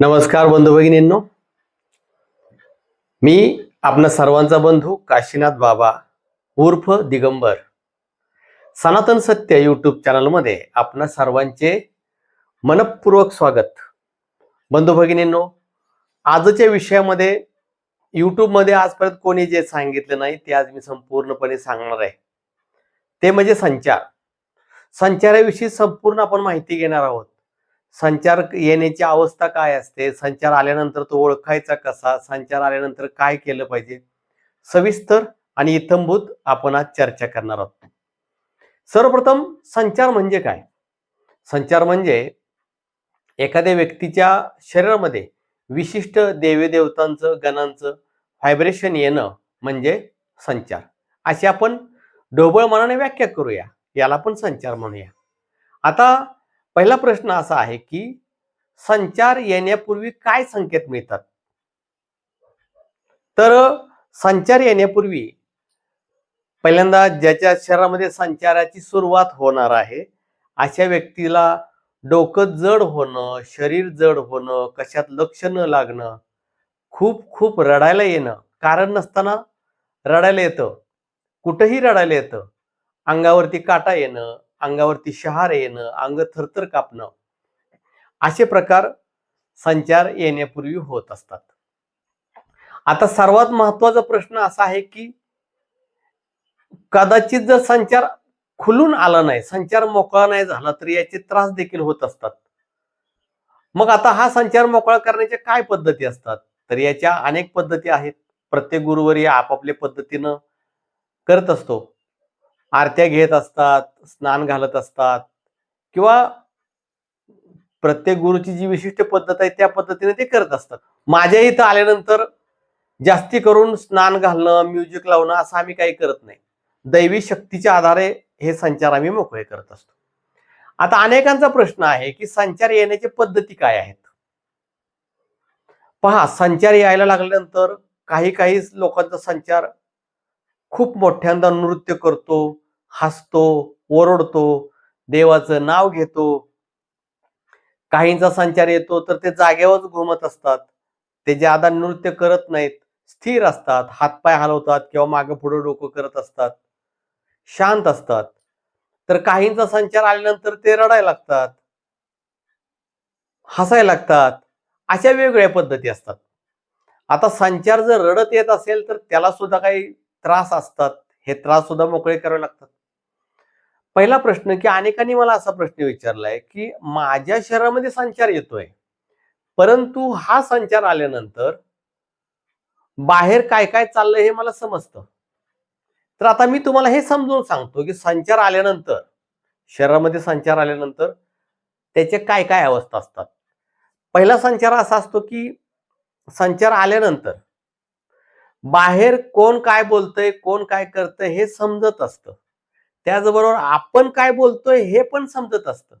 नमस्कार बंधू भगिनींनो. मी आपणा सर्वांचा बंधू काशीनाथ बाबा उर्फ दिगंबर. सनातन सत्य यूट्यूब चॅनलमध्ये आपणा सर्वांचे मनपूर्वक स्वागत. बंधू भगिनींनो आजच्या विषयामध्ये यूट्यूबमध्ये आजपर्यंत कोणी जे सांगितलं नाही ते आज मी संपूर्णपणे सांगणार आहे. ते म्हणजे संचार. संचाराविषयी संपूर्ण आपण माहिती घेणार आहोत. संचार येण्याची अवस्था काय असते? संचार आल्यानंतर तो ओळखायचा कसा? संचार आल्यानंतर काय केलं पाहिजे? सविस्तर आणि इथंभूत आपण आज चर्चा करणार आहोत. सर्वप्रथम संचार म्हणजे काय? संचार म्हणजे एखाद्या व्यक्तीच्या शरीरामध्ये विशिष्ट देवीदेवतांचं गणांचं व्हायब्रेशन येणं म्हणजे संचार. अशी आपण ढोबळ मनाने व्याख्या करूया. याला पण संचार म्हणूया. आता पहिला प्रश्न असा आहे की संचार येण्यापूर्वी काय संकेत मिळतात? तर संचार येण्यापूर्वी पहिल्यांदा ज्याच्या शरीरामध्ये संचाराची सुरुवात होणार आहे अशा व्यक्तीला डोकं जड होणं शरीर जड होणं कशात लक्ष न लागणं खूप खूप रडायला येणं कारण नसताना रडायला येतं. कुठंही रडायला येतं. अंगावरती काटा येणं अंगावरती शहार येणं अंग थरथर कापणं असे प्रकार संचार येण्यापूर्वी होत असतात. आता सर्वात महत्त्वाचा प्रश्न असा आहे की कदाचित जर संचार खुलून आला नाही संचार मोकळा नाही झाला तर याचे त्रास देखील होत असतात. मग आता हा संचार मोकळा करण्याच्या काय पद्धती असतात? तर याच्या अनेक पद्धती आहेत. प्रत्येक गुरुवारी आपापल्या पद्धतीनं करत असतो. आरत्या घेत असतात स्नान घालत असतात किंवा प्रत्येक गुरुची जी विशिष्ट पद्धत आहे त्या पद्धतीने ते करत असतात. माझ्या इथं आल्यानंतर जास्ती करून स्नान घालणं म्युझिक लावणं असं आम्ही काही करत नाही. दैवी शक्तीच्या आधारे हे संचार आम्ही मोकळे करत असतो. आता अनेकांचा प्रश्न आहे की संचार येण्याच्या पद्धती काय आहेत? पहा संचार यायला लागल्यानंतर काही काही लोकांचा संचार खूप मोठ्यांदा नृत्य करतो हसतो ओरडतो देवाचं नाव घेतो. काहींचा संचार येतो तर ते जागेवरच घुमत असतात. ते ज्यादा नृत्य करत नाहीत स्थिर असतात हातपाय हलवतात किंवा मागं पुढे डोकं करत असतात. शांत असतात. तर काहींचा संचार आल्यानंतर ते रडायला लागतात. हसायला लागतात. अशा वेगवेगळ्या पद्धती असतात. आता संचार जर रडत येत असेल तर त्याला सुद्धा काही त्रास असतात हे त्रास सुद्धा मोकळे करावे लागतात. पहिला प्रश्न की अनेकांनी मला असा प्रश्न विचारलाय की माझ्या शरीरामध्ये संचार येतोय परंतु हा संचार आल्यानंतर बाहेर काय काय चाललंय हे मला समजतं. तर आता मी तुम्हाला हे समजून सांगतो की संचार आल्यानंतर शहरामध्ये संचार आल्यानंतर त्याचे काय काय अवस्था असतात. पहिला संचार असा असतो की संचार आल्यानंतर बाहेर कोण काय बोलतंय कोण काय करतंय हे समजत असतं. त्याचबरोबर आपण काय बोलतोय हे पण समजत असतं.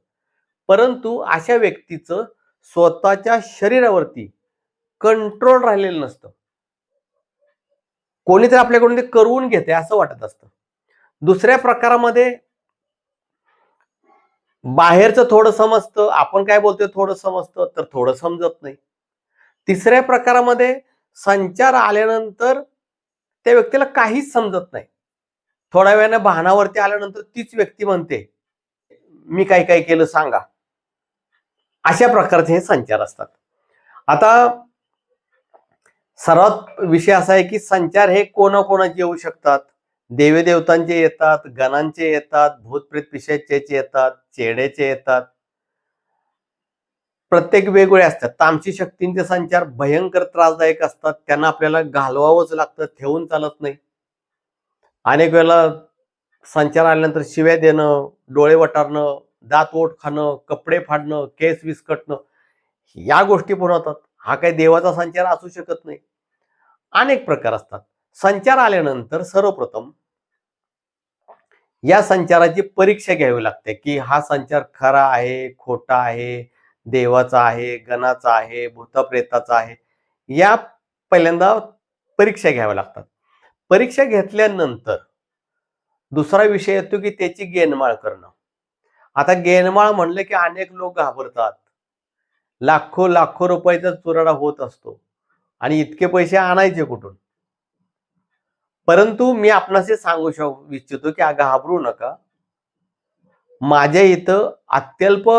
परंतु अशा व्यक्तीचं स्वतःच्या शरीरावरती कंट्रोल राहिलेलं नसतं. कोणीतरी आपल्याकडून ते करवून घेते असं वाटत असतं. दुसऱ्या प्रकारामध्ये बाहेरचं थोडं समजतं आपण काय बोलतोय थोडं समजतं तर थोडं समजत नाही. तिसऱ्या प्रकारामध्ये संचार आल्यानंतर त्या व्यक्तीला काहीच समजत नाही. थोड्या वेळाने भानावरती आल्यानंतर तीच व्यक्ती म्हणते मी काय काय केलं सांगा. अशा प्रकारचे हे संचार असतात. आता सर्वात विषय असा आहे की संचार हे कोणाकोणाचे येऊ शकतात? देवीदेवतांचे येतात गणांचे येतात भूतप्रेत पिशाचे येतात चेड्याचे येतात. प्रत्येक वेगवेगळे असतात. तामसी शक्तींचे संचार भयंकर त्रासदायक असतात. त्यांना आपल्याला घालवावंच लागतं ठेवून चालत नाही. अनेक वेळेला संचार आल्यानंतर शिव्या देणं डोळे वटारणं दात ओठ खाणं कपडे फाडणं केस विस्कटणं या गोष्टी पण होतात. हा काही देवाचा संचार असू शकत नाही. अनेक प्रकार असतात. संचार आल्यानंतर सर्वप्रथम या संचाराची परीक्षा घ्यावी लागते की हा संचार खरा आहे खोटा आहे देवाचा आहे गणाचा आहे भूतप्रेताचा आहे या पहिल्यांदा परीक्षा घ्याव्या लागतात. परीक्षा घेतल्यानंतर दुसरा विषय येतो की त्याची गेनमाळ करणं. आता गेनमाळ म्हणलं की अनेक लोक घाबरतात. लाखो लाखो रुपयाचा चुराडा होत असतो आणि इतके पैसे आणायचे कुठून? परंतु मी आपणास हे सांगू शक इच्छितो की घाबरू नका. माझ्या इथं अत्यल्प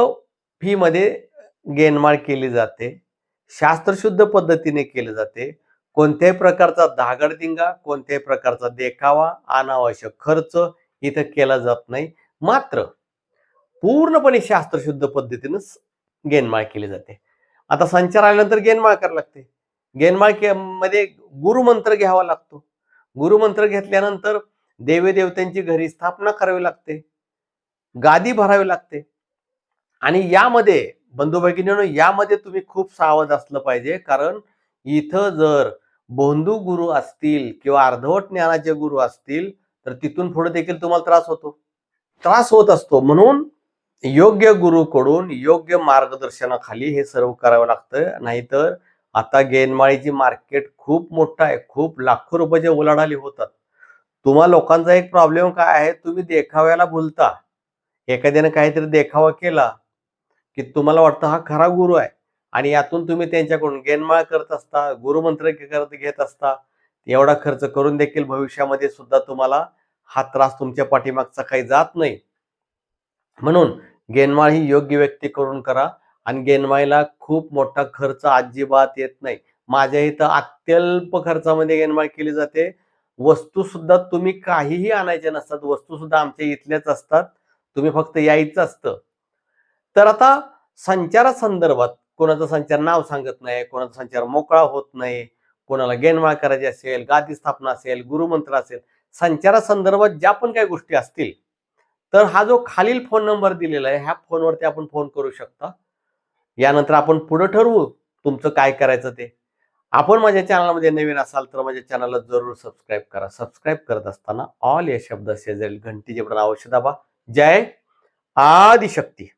फी मध्ये गेनमाळ केली जाते. शास्त्रशुद्ध पद्धतीने केले जाते. कोणत्याही प्रकारचा धागडदिंगा कोणत्याही प्रकारचा देखावा अनावश्यक खर्च इथं केला जात नाही. मात्र पूर्णपणे शास्त्रशुद्ध पद्धतीनं गेनमाळ केली जाते. आता संचार आल्यानंतर गेनमाळ करावी लागते. गेनमाळ के- मध्ये गुरुमंत्र घ्यावा लागतो. गुरुमंत्र घेतल्यानंतर देवदेवतांची घरी स्थापना करावी लागते. गादी भरावी लागते. आणि यामध्ये बंधू भगिनीनो यामध्ये तुम्ही खूप सावध असलं पाहिजे. कारण इथं जर बोंधू गुरु असतील किंवा अर्धवट ज्ञानाचे गुरु असतील तर तिथून पुढे देखील तुम्हाला त्रास होतो. त्रास होत असतो. म्हणून योग्य गुरुकडून योग्य मार्गदर्शनाखाली हे सर्व करावं लागतं नाहीतर आता गेनमाळीची मार्केट खूप मोठं आहे. खूप लाखो रुपयाचे उलाढाली होतात. तुम्हा लोकांचा एक प्रॉब्लेम काय आहे? तुम्ही देखाव्याला भुलता. एखाद्याने काहीतरी देखावा केला. की तुम्हाला वाटतं हा खरा गुरु आहे. आणि यातून तुम्ही त्यांच्याकडून गेनमाळ करत असता गुरुमंत्र करत घेत असता एवढा खर्च करून देखील भविष्यामध्ये सुद्धा तुम्हाला हा त्रास तुमच्या पाठीमागचा काही जात नाही. म्हणून गेनमाळ ही योग्य व्यक्ती करून करा आणि गेनमाळीला खूप मोठा खर्च अजिबात येत नाही. माझ्या इथं अत्यल्प खर्चामध्ये गेनमाळ केली जाते. वस्तू सुद्धा तुम्ही काहीही आणायच्या नसतात वस्तू सुद्धा आमच्या इथल्याच असतात. तुम्ही फक्त यायचं असतं. तर आता संचारा संदर्भात कोणाचा संचार नाव सांगत नाही कोणाचा संचार मोकळा होत नाही कोणाला गेनमाळ करायची असेल गादी स्थापना असेल गुरुमंत्र असेल संचारा संदर्भात ज्या पण काही गोष्टी असतील तर हा जो खालील फोन नंबर दिलेला आहे ह्या फोनवरती आपण फोन करू शकता. यानंतर आपण पुढं ठरवू तुमचं काय करायचं ते. आपण माझ्या चॅनलमध्ये नवीन असाल तर माझ्या चॅनलला जरूर सबस्क्राईब करा. सबस्क्राईब करत असताना ऑल या शब्द शेजारील घंटीचे पण अवश्य दाबा. जय आदिशक्ती.